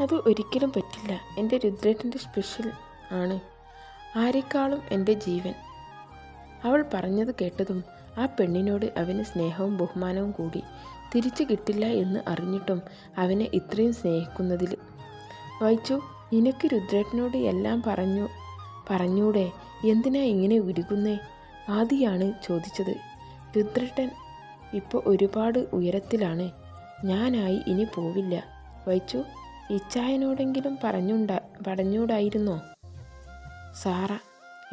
അത് ഒരിക്കലും പറ്റില്ല. എന്റെ രുദ്രേട്ടന്റെ സ്പെഷ്യൽ ആണ്. ആരെക്കാളും എന്റെ ജീവൻ. അവൾ പറഞ്ഞത് കേട്ടതും ആ പെണ്ണിനോട് അവന് സ്നേഹവും ബഹുമാനവും കൂടി. തിരിച്ചു കിട്ടില്ല എന്ന് അറിഞ്ഞിട്ടും അവനെ ഇത്രയും സ്നേഹിക്കുന്നതിൽ. വായിച്ചു നിനക്ക് രുദ്രേട്ടനോട് എല്ലാം പറഞ്ഞു പറഞ്ഞൂടെ? എന്തിനാ ഇങ്ങനെ ഉരുകുന്നേ ആദിയാണ് ചോദിച്ചത്. രുദ്രേട്ടൻ ഇപ്പോൾ ഒരുപാട് ഉയരത്തിലാണ്. ഞാനായി ഇനി പോവില്ല. വൈച്ചു ഇച്ചായനോടെങ്കിലും പറഞ്ഞുണ്ട പറഞ്ഞൂടായിരുന്നോ സാറ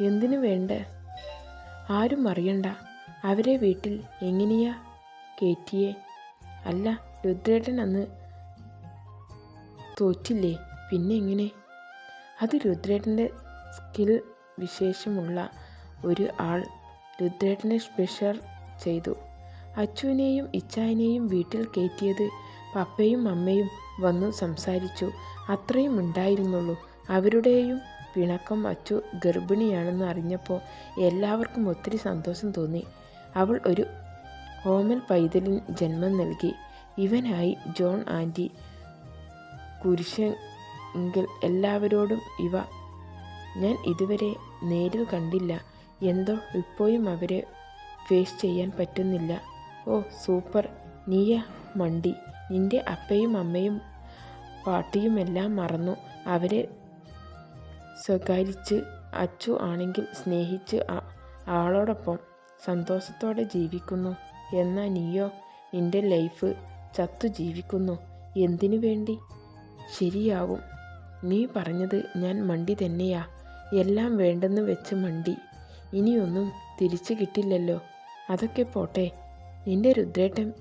എന്തിനു വേണ്ട? ആരും അറിയണ്ട. അവരെ വീട്ടിൽ എങ്ങനെയാ കയറ്റിയേ അല്ല രുദ്രേട്ടൻ അന്ന് തോറ്റില്ലേ? പിന്നെ എങ്ങനെ? അത് രുദ്രേട്ടന്റെ സ്കിൽ വിശേഷമുള്ള ഒരു ആൾ രുദ്രേട്ടനെ സ്പെഷ്യൽ ചെയ്തു. അച്ചുവിനെയും ഇച്ചായനെയും വീട്ടിൽ കയറ്റിയത് പപ്പയും അമ്മയും വന്നു സംസാരിച്ചു. അത്രയും ഉണ്ടായിരുന്നുള്ളൂ. അവരുടെയും പിണക്കം അച്ചു ഗർഭിണിയാണെന്ന് അറിഞ്ഞപ്പോൾ എല്ലാവർക്കും ഒത്തിരി സന്തോഷം തോന്നി. അവൾ ഒരു ഓമൽ പൈതലിന് ജന്മം നൽകി. ഇവനായി ജോൺ ആന്റി കുരിശെങ്കിൽ എല്ലാവരോടും ഇവ ഞാൻ ഇതുവരെ നേരിൽ കണ്ടില്ല. എന്തോ ഇപ്പോഴും അവരെ ഫേസ് ചെയ്യാൻ പറ്റുന്നില്ല. Oh super. നീയ മണ്ടി. നിന്റെ അപ്പയും അമ്മയും പാട്ടിയുമെല്ലാം മറന്നു. അവരെ സ്വകാരിച്ച് അച്ചു ആണെങ്കിൽ സ്നേഹിച്ച് ആളോടൊപ്പം സന്തോഷത്തോടെ ജീവിക്കുന്നു. എന്നാൽ നീയോ? നിന്റെ ലൈഫ് ചത്തു ജീവിക്കുന്നു. എന്തിനു വേണ്ടി? ശരിയാവും നീ പറഞ്ഞത് ഞാൻ മണ്ടി തന്നെയാ. എല്ലാം വേണ്ടെന്ന് വെച്ച് മണ്ടി. ഇനിയൊന്നും തിരിച്ചു കിട്ടില്ലല്ലോ. അതൊക്കെ പോട്ടെ. നിന്റെ രുദ്രേട്ടൻ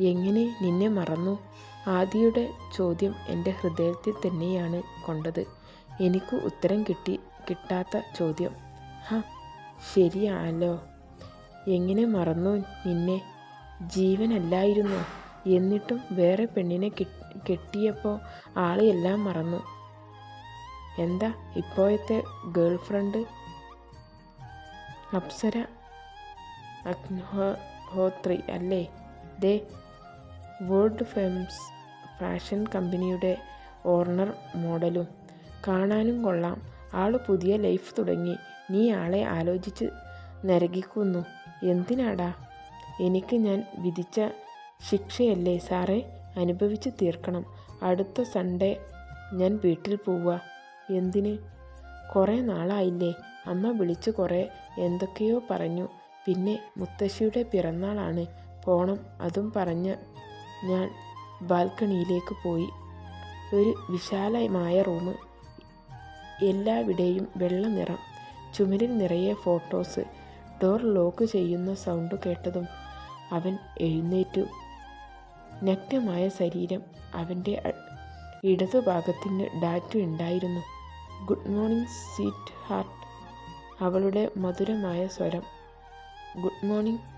എങ്ങനെ നിന്നെ മറന്നു? ആദിയുടെ ചോദ്യം എന്റെ ഹൃദയത്തിൽ തന്നെയാണ് കൊണ്ടത്. എനിക്ക് ഉത്തരം കിട്ടി കിട്ടാത്ത ചോദ്യം. ഹ ശരിയാണല്ലോ. എങ്ങനെ മറന്നു നിന്നെ? ജീവനല്ലായിരുന്നു. എന്നിട്ടും വേറെ പെണ്ണിനെ കെട്ടിയപ്പോൾ ആളെയെല്ലാം മറന്നു. എന്താ ഇപ്പോഴത്തെ ഗേൾ ഫ്രണ്ട് അപ്സര അഗ്നിഹോത്രി അല്ലേ? ദേ വേൾഡ് ഫെംസ് ഫാഷൻ കമ്പനിയുടെ ഓർണർ മോഡലും. കാണാനും കൊള്ളാം. ആൾ പുതിയ ലൈഫ് തുടങ്ങി. നീ ആളെ ആലോചിച്ച് നരകിക്കുന്നു. എന്തിനാടാ? എനിക്ക് ഞാൻ വിധിച്ച ശിക്ഷയല്ലേ സാറേ? അനുഭവിച്ച് തീർക്കണം. അടുത്ത സൺഡേ ഞാൻ വീട്ടിൽ പോവുക. എന്തിന്? കുറേ നാളായില്ലേ. അമ്മ വിളിച്ച് കുറേ എന്തൊക്കെയോ പറഞ്ഞു. പിന്നെ മുത്തശ്ശിയുടെ പിറന്നാളാണ്. പോണം. അതും പറഞ്ഞ് ഞാൻ ബാൽക്കണിയിലേക്ക് പോയി. ഒരു വിശാലമായ റൂം എല്ലാവിടെയും വെള്ള നിറം. ചുമരിൽ നിറയെ ഫോട്ടോസ്. ഡോർ ലോക്ക് ചെയ്യുന്ന സൗണ്ട് കേട്ടതും അവൻ എഴുന്നേറ്റു. നഗ്നമായ ശരീരം അവന്റെ ഇടതുഭാഗത്തിന് ഡാറ്റു ഉണ്ടായിരുന്നു. Good morning sweet heart. അവളുടെ മധുരമായ സ്വരം. ഗുഡ് മോർണിംഗ്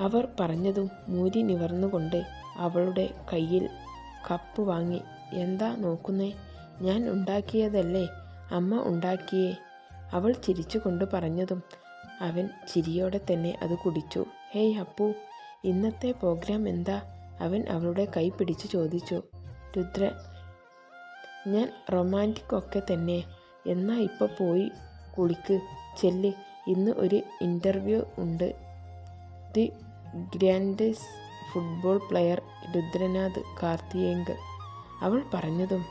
അവർ പറഞ്ഞതും മൂരി നിവർന്നുകൊണ്ട് അവളുടെ കയ്യിൽ കപ്പ് വാങ്ങി എന്താ നോക്കുന്നേ? ഞാൻ ഉണ്ടാക്കിയതല്ലേ? അമ്മ ഉണ്ടാക്കിയേ? അവൾ ചിരിച്ചുകൊണ്ട് പറഞ്ഞതും അവൻ ചിരിയോടെ തന്നെ അത് കുടിച്ചു. ഹേയ് അപ്പു ഇന്നത്തെ പ്രോഗ്രാം എന്താ? അവൻ അവളുടെ കൈ പിടിച്ച് ചോദിച്ചു. രുദ്ര ഞാൻ റൊമാന്റിക് ഒക്കെ തന്നെ. എന്നാ ഇപ്പോൾ പോയി കുളിക്ക്? ചെല്ല് ഇന്ന് ഒരു ഇന്റർവ്യൂ ഉണ്ട്. The grandest football player Rudranath കാർത്തിയേങ്കർ അവൾ പറഞ്ഞതും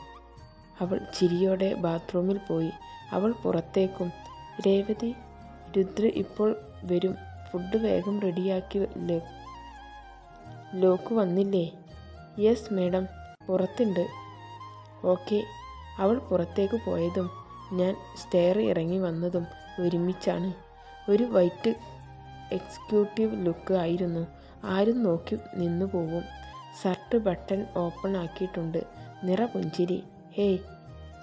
അവൾ ചിരിയോടെ ബാത്റൂമിൽ പോയി. അവൾ പുറത്തേക്കും രേവതി രുദ്ര ഇപ്പോൾ വരും. ഫുഡ് വേഗം റെഡിയാക്കി ലോക്ക് വന്നില്ലേ? Yes madam. പുറത്തുണ്ട്. ഓക്കെ. അവൾ പുറത്തേക്ക് പോയതും ഞാൻ സ്റ്റെയർ ഇറങ്ങി വന്നതും ഒരുമിച്ചാണ്. ഒരു വൈറ്റ് എക്സിക്യൂട്ടീവ് ലുക്ക് ആയിരുന്നു. ആരും നോക്കി നിന്നു പോവും. ഷർട്ട് ബട്ടൺ ഓപ്പൺ ആക്കിയിട്ടുണ്ട്. നിറപുഞ്ചിരി ഹേയ്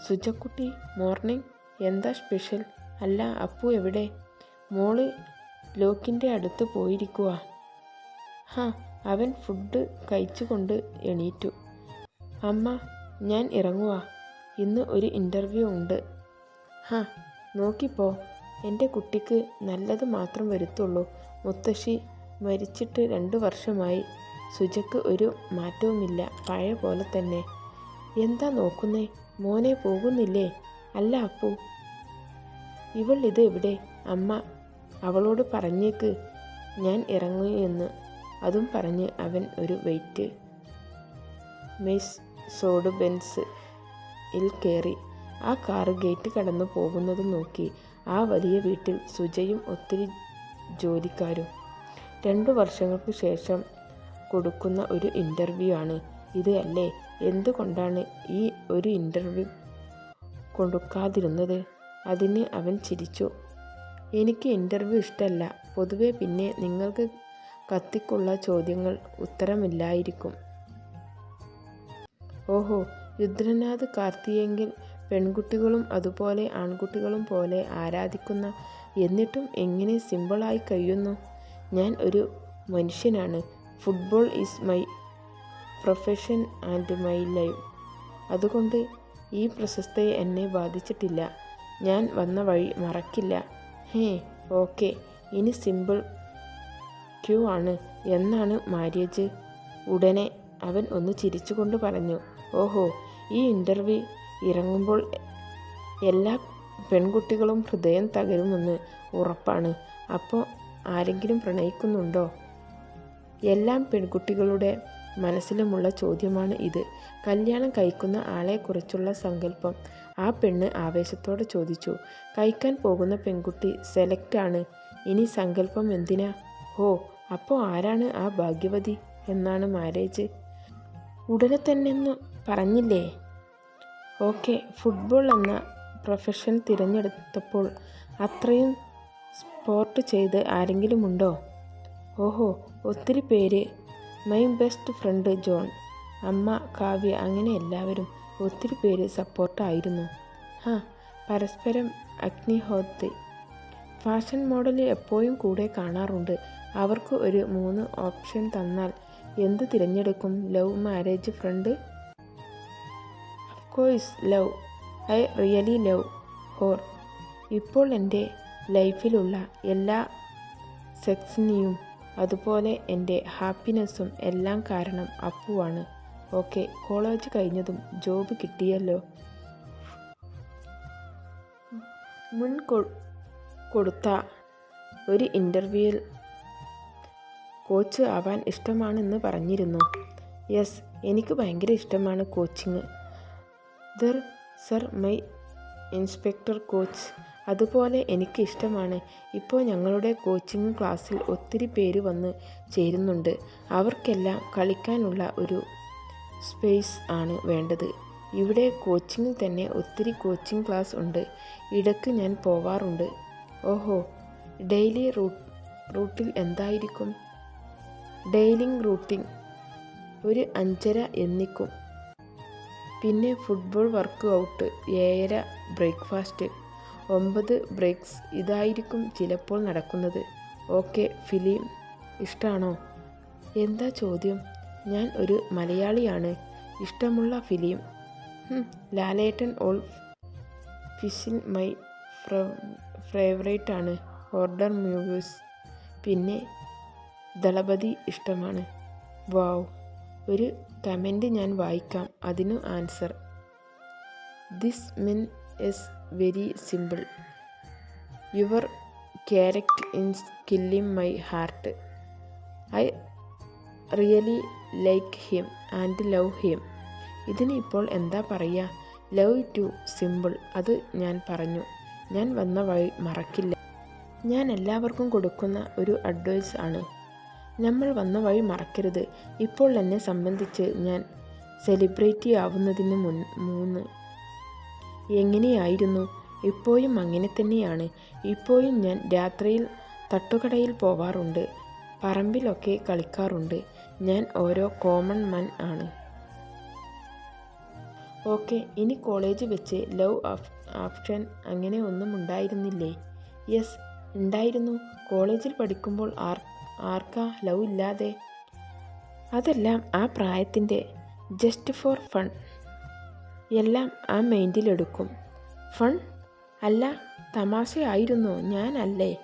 സുജക്കുട്ടി മോർണിംഗ്. എന്താ സ്പെഷ്യൽ? അല്ല അപ്പു എവിടെ? മോൾ ലോക്കിന്റെ അടുത്ത് പോയിരിക്കുക ഹാ അവൻ ഫുഡ് കഴിച്ചുകൊണ്ട് എണീറ്റു. അമ്മ ഞാൻ ഇറങ്ങുക ഇന്ന് ഒരു ഇന്റർവ്യൂ ഉണ്ട്. ഹാ നോക്കിപ്പോ. എന്റെ കുട്ടിക്ക് നല്ലത് മാത്രം വരുത്തുള്ളൂ. മുത്തശ്ശി മരിച്ചിട്ട് രണ്ട് വർഷമായി. സുജയ്ക്ക് ഒരു മാറ്റവുമില്ല. പഴയ പോലെ തന്നെ. എന്താ നോക്കുന്നേ? മോനെ പോകുന്നില്ലേ? അല്ല അപ്പു. ഇവൾ ഇത് എവിടെ? അമ്മ അവളോട് പറഞ്ഞേക്ക്. ഞാൻ ഇറങ്ങൂ എന്ന്. അതും പറഞ്ഞ് അവൻ ഒരു വെയിറ്റ്. മിസ് സോഡ് ബെൻസ് ഇൽ കയറി ആ കാറ് ഗേറ്റ് കടന്നു പോകുന്നത് നോക്കി. ആ വലിയ വീട്ടിൽ സുജയും ഒത്തിരി ജോലിക്കാരും രണ്ടു വർഷങ്ങൾക്ക് ശേഷം കൊടുക്കുന്ന ഒരു ഇന്റർവ്യൂ ആണ്. ഇത് അല്ലേ? എന്തുകൊണ്ടാണ് ഈ ഒരു ഇന്റർവ്യൂ കൊടുക്കാതിരുന്നത്? അതിന് അവൻ ചിരിച്ചു. എനിക്ക് ഇന്റർവ്യൂ ഇഷ്ടമല്ല. പൊതുവെ പിന്നെ നിങ്ങൾക്ക് കത്തിക്കുള്ള ചോദ്യങ്ങൾ ഉത്തരമില്ലായിരിക്കും. ഓഹോ രുദ്രനാഥ് കാർത്തിയെങ്കിൽ പെൺകുട്ടികളും അതുപോലെ ആൺകുട്ടികളും പോലെ ആരാധിക്കുന്ന എന്നിട്ടും എങ്ങനെ സിമ്പിളായി കഴിയുന്നു? ഞാൻ ഒരു മനുഷ്യനാണ്. Football is my profession and my life അതുകൊണ്ട് ഈ പ്രശസ്തയെ എന്നെ ബാധിച്ചിട്ടില്ല. ഞാൻ വന്ന വഴി മറക്കില്ല. Hey okay. ഇനി സിമ്പിൾ ക്യൂ ആണ്. എന്നാണ് മാര്യേജ്. ഉടനെ അവൻ ഒന്ന് ചിരിച്ചുകൊണ്ട് പറഞ്ഞു. ഓഹോ ഈ ഇന്റർവ്യൂ ഇറങ്ങുമ്പോൾ എല്ലാ പെൺകുട്ടികളും ഹൃദയം തകരുമെന്ന് ഉറപ്പാണ്. അപ്പോൾ ആരെങ്കിലും പ്രണയിക്കുന്നുണ്ടോ? എല്ലാം പെൺകുട്ടികളുടെ മനസ്സിലുമുള്ള ചോദ്യമാണ് ഇത്. കല്യാണം കഴിക്കുന്ന ആളെക്കുറിച്ചുള്ള സങ്കല്പം. ആ പെണ്ണ് ആവേശത്തോടെ ചോദിച്ചു കഴിക്കാൻ പോകുന്ന പെൺകുട്ടി സെലക്റ്റ് ആണ്. ഇനി സങ്കല്പം എന്തിനാ? ഓ അപ്പോൾ ആരാണ് ആ ഭാഗ്യവതി? എന്നാണ് മാരേജ്. ഉടനെ തന്നെ പറഞ്ഞില്ലേ? ഓക്കെ ഫുട്ബോൾ എന്ന പ്രൊഫഷൻ തിരഞ്ഞെടുത്തപ്പോൾ അത്രയും സ്പോർട്ട് ചെയ്ത് ആരെങ്കിലും ഉണ്ടോ? ഓഹോ ഒത്തിരി പേര്. മൈ ബെസ്റ്റ് ഫ്രണ്ട് ജോൺ അമ്മ കാവ്യ അങ്ങനെ എല്ലാവരും ഒത്തിരി പേര് സപ്പോർട്ടായിരുന്നു ഹാ പരസ്പരം അഗ്നിഹോത്രി. ഫാഷൻ മോഡൽ എപ്പോഴും കൂടെ കാണാറുണ്ട്. അവർക്ക് ഒരു മൂന്ന് ഓപ്ഷൻ തന്നാൽ എന്ത് തിരഞ്ഞെടുക്കും? Love marriage front course love I really love her ഇപ്പോൾ എന്റെ ലൈഫിലുള്ള എല്ലാ സെക്സിനെയും അതുപോലെ എന്റെ ഹാപ്പിനെസ്സും എല്ലാം കാരണം അപ്പുവാണ്. ഓക്കെ കോളേജ് കഴിഞ്ഞതും ജോബ് കിട്ടിയല്ലോ. മുൻ കൊടുത്ത ഒരു ഇന്റർവ്യൂവിൽ കോച്ച് ആവാൻ ഇഷ്ടമാണെന്ന് പറഞ്ഞിരുന്നു. യെസ് എനിക്ക് ഭയങ്കര ഇഷ്ടമാണ് coaching. There sir my inspector coach. അതുപോലെ എനിക്ക് ഇഷ്ടമാണ്. ഇപ്പോൾ ഞങ്ങളുടെ കോച്ചിങ് ക്ലാസ്സിൽ ഒത്തിരി പേര് വന്ന് ചേരുന്നുണ്ട്. അവർക്കെല്ലാം കളിക്കാനുള്ള ഒരു സ്പേസ് ആണ് വേണ്ടത്. ഇവിടെ കോച്ചിങ്ങിൽ തന്നെ ഒത്തിരി കോച്ചിങ് ക്ലാസ് ഉണ്ട്. ഇടയ്ക്ക് ഞാൻ പോവാറുണ്ട്. ഓഹോ ഡെയിലി റൂട്ട് റൂട്ടിൽ എന്തായിരിക്കും? ഡെയിലിങ് റൂട്ടിങ് ഒരു അഞ്ചര എന്നിക്കും. പിന്നെ ഫുട്ബോൾ വർക്ക് ഔട്ട് ഏഴര ബ്രേക്ക്ഫാസ്റ്റ് ഒമ്പത് ബ്രേക്സ് ഇതായിരിക്കും ചിലപ്പോൾ നടക്കുന്നത്. ഓക്കെ ഫിലിം ഇഷ്ടമാണോ എന്താ ചോദ്യം? ഞാൻ ഒരു മലയാളിയാണ് ഇഷ്ടമുള്ള ഫിലിം. ലാലേട്ടൻ ഓൾ ഫിഷിൻ മൈ ഫേവറേറ്റ് ആണ് ഓർഡർ മ്യൂവീസ് പിന്നെ ദളപതി ഇഷ്ടമാണ്. വാവ് ഒരു കമന്റ് ഞാൻ വായിക്കാം. അതിനു answer. This man is very simple your character in killing my heart I really like him and love him ഇതിന് ഇപ്പോൾ എന്താ പറയുക? ലവ് ടു സിമ്പിൾ അത് ഞാൻ പറഞ്ഞു. ഞാൻ വന്ന വഴി മറക്കില്ല. ഞാൻ എല്ലാവർക്കും കൊടുക്കുന്ന ഒരു അഡ്വൈസ് ആണ്. നമ്മൾ വന്ന വഴി മറക്കരുത്. ഇപ്പോൾ എന്നെ സംബന്ധിച്ച് ഞാൻ സെലിബ്രിറ്റി ആവുന്നതിന് മുൻ മൂന്ന്. എങ്ങനെയായിരുന്നു? ഇപ്പോഴും അങ്ങനെ തന്നെയാണ്. ഇപ്പോഴും ഞാൻ രാത്രിയിൽ തട്ടുകടയിൽ പോവാറുണ്ട്. പറമ്പിലൊക്കെ കളിക്കാറുണ്ട്. ഞാൻ ഓരോ കോമൺ മൻ ആണ്. ഓക്കെ ഇനി കോളേജ് വെച്ച് ലവ് ഓപ്ഷൻ അങ്ങനെ ഒന്നും ഉണ്ടായിരുന്നില്ലേ? യെസ് ഉണ്ടായിരുന്നു. കോളേജിൽ പഠിക്കുമ്പോൾ ആർ ആർക്കാ ലവ് ഇല്ലാതെ? അതെല്ലാം ആ പ്രായത്തിന്റെ ജസ്റ്റ് ഫോർ ഫൺ എല്ലാം ആ മൈൻഡിലെടുക്കും ഫൺ അല്ല തമാശയായിരുന്നു. ഞാൻ അല്ലേ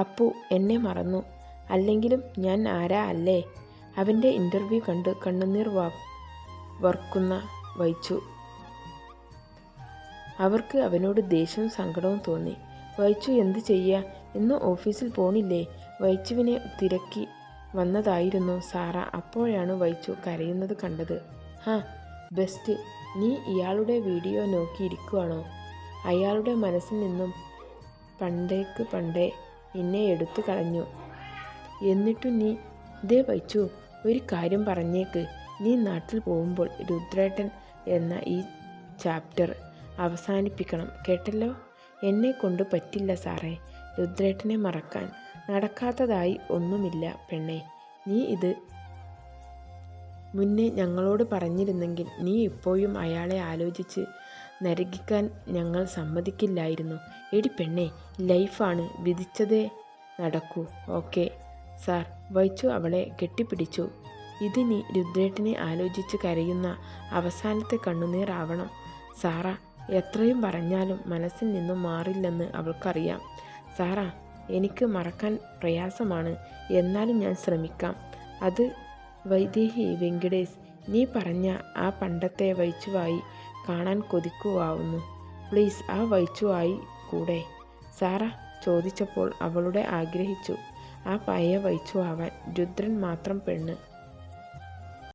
അപ്പു എന്നെ മറന്നു. അല്ലെങ്കിലും ഞാൻ ആരാ അല്ലേ? അവന്റെ ഇന്റർവ്യൂ കണ്ട് കണ്ണുനീർ വാ വർക്കുന്ന വൈച്ചു. അവർക്ക് അവനോട് ദേഷ്യവും സങ്കടവും തോന്നി. വൈച്ചു എന്ത് ചെയ്യുക ഇന്ന് ഓഫീസിൽ പോണില്ലേ? വൈച്ചുവിനെ തിരക്കി വന്നതായിരുന്നു സാറ. അപ്പോഴാണ് വൈച്ചു കരയുന്നത് കണ്ടത്. ഹാ ബെസ്റ്റ്. നീ ഇയാളുടെ വീഡിയോ നോക്കിയിരിക്കുവാണോ? അയാളുടെ മനസ്സിൽ നിന്നും പണ്ടേക്ക് പണ്ടേ എന്നെ എടുത്തു കളഞ്ഞു. എന്നിട്ടും നീ ദേ വൈച്ചു ഒരു കാര്യം പറഞ്ഞേക്ക്. നീ നാട്ടിൽ പോകുമ്പോൾ രുദ്രേട്ടൻ എന്ന ഈ ചാപ്റ്റർ അവസാനിപ്പിക്കണം. കേട്ടല്ലോ? എന്നെ കൊണ്ട് പറ്റില്ല സാറേ രുദ്രേട്ടനെ മറക്കാൻ. നടക്കാത്തതായി ഒന്നുമില്ല പെണ്ണെ. നീ ഇത് മുന്നേ ഞങ്ങളോട് പറഞ്ഞിരുന്നെങ്കിൽ നീ ഇപ്പോഴും അയാളെ ആലോചിച്ച് നരകിക്കാൻ ഞങ്ങൾ സമ്മതിക്കില്ലായിരുന്നു. എടി പെണ്ണെ ലൈഫാണ്. വിധിച്ചതേ നടക്കൂ. ഓക്കെ. സാർ വൈച്ചു അവളെ കെട്ടിപ്പിടിച്ചു. ഇതിനി രുദ്രേട്ടനെ ആലോചിച്ച് കരയുന്ന അവസാനത്തെ കണ്ണുനീറാവണം സാറ എത്രയും പറഞ്ഞാലും മനസ്സിൽ നിന്നും മാറില്ലെന്ന് അവൾക്കറിയാം. സാറ എനിക്ക് മറക്കാൻ പ്രയാസമാണ്. എന്നാലും ഞാൻ ശ്രമിക്കാം. അത് വൈദേഹി വെങ്കിടേഷ് നീ പറഞ്ഞ ആ പണ്ടത്തെ വൈച്ചുവായി കാണാൻ കൊതിക്കുവാവുന്നു. പ്ലീസ് ആ വൈച്ചുവായി കൂടെ. സാറ ചോദിച്ചപ്പോൾ അവളുടെ ആഗ്രഹിച്ചു. ആ പഴയ വൈച്ചു ആവാൻ രുദ്രൻ മാത്രം പെണ്ണ്.